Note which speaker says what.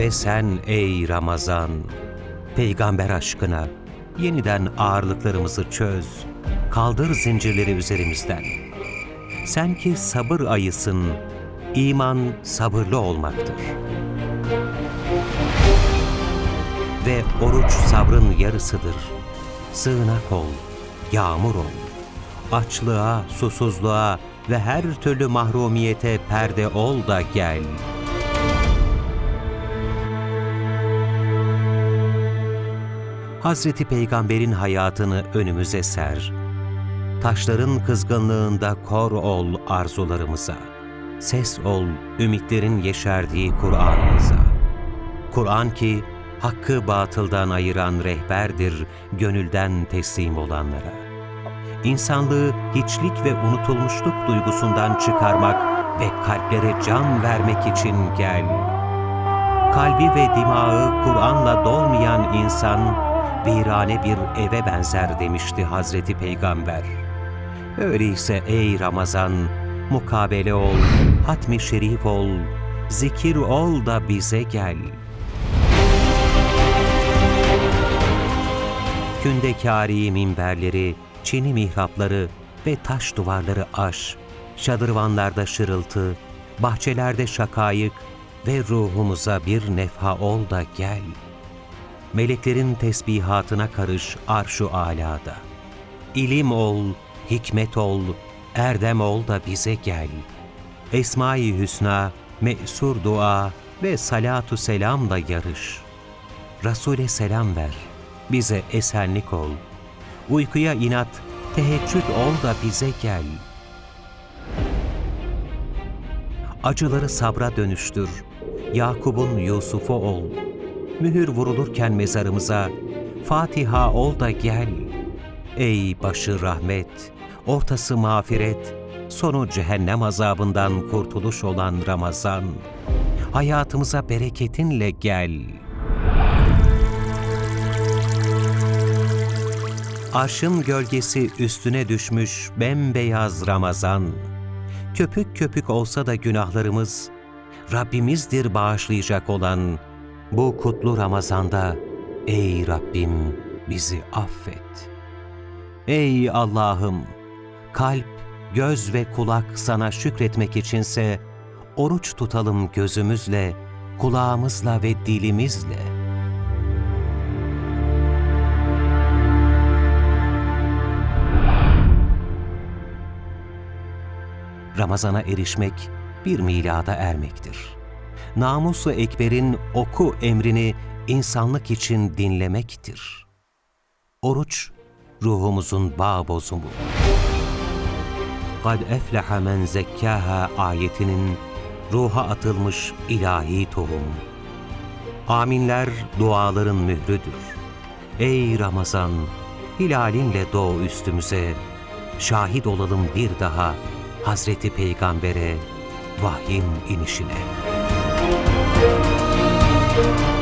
Speaker 1: Ve sen ey Ramazan, peygamber aşkına yeniden ağırlıklarımızı çöz, kaldır zincirleri üzerimizden. Sen ki sabır ayısın, iman sabırlı olmaktır. Ve oruç sabrın yarısıdır. Sığınak ol, yağmur ol. Açlığa, susuzluğa ve her türlü mahrumiyete perde ol da gel. Hazreti Peygamber'in hayatını önümüze ser. Taşların kızgınlığında kor ol arzularımıza. Ses ol ümitlerin yeşerdiği Kur'an'ımıza. Kur'an ki hakkı batıldan ayıran rehberdir gönülden teslim olanlara. İnsanlığı hiçlik ve unutulmuşluk duygusundan çıkarmak ve kalplere can vermek için gel. Kalbi ve dimağı Kur'an'la dolmayan insan, virane bir eve benzer demişti Hazreti Peygamber. Öyleyse ey Ramazan, mukabele ol, hatmi şerif ol, zikir ol da bize gel. Kündekâri minberleri, çini mihrapları ve taş duvarları aş, şadırvanlarda şırıltı, bahçelerde şakayık ve ruhumuza bir nefha ol da gel. Meleklerin tesbihatına karış arşu alada. İlim ol, hikmet ol, erdem ol da bize gel. Esma-i Hüsna, me'sur dua ve salatu selamla yarış. Resul'e selam ver, bize esenlik ol. Uykuya inat, teheccüd ol da bize gel. Acıları sabra dönüştür, Yakup'un Yusuf'u ol. Mühür vurulurken mezarımıza, Fatiha ol da gel. Ey başı rahmet, ortası mağfiret, sonu cehennem azabından kurtuluş olan Ramazan, hayatımıza bereketinle gel. Arşın gölgesi üstüne düşmüş bembeyaz Ramazan. Köpük köpük olsa da günahlarımız, Rabbimizdir bağışlayacak olan bu kutlu Ramazan'da ey Rabbim bizi affet. Ey Allah'ım, kalp, göz ve kulak sana şükretmek içinse oruç tutalım gözümüzle, kulağımızla ve dilimizle. Ramazana erişmek bir milada ermektir. Namusu Ekber'in oku emrini insanlık için dinlemektir. Oruç, ruhumuzun bağ bozumu. Kad efleha men zekkâha ayetinin ruha atılmış ilahi tohum. Aminler duaların mührüdür. Ey Ramazan, hilalinle doğ üstümüze, şahit olalım bir daha Hazreti Peygamber'e, vahyin inişine. Música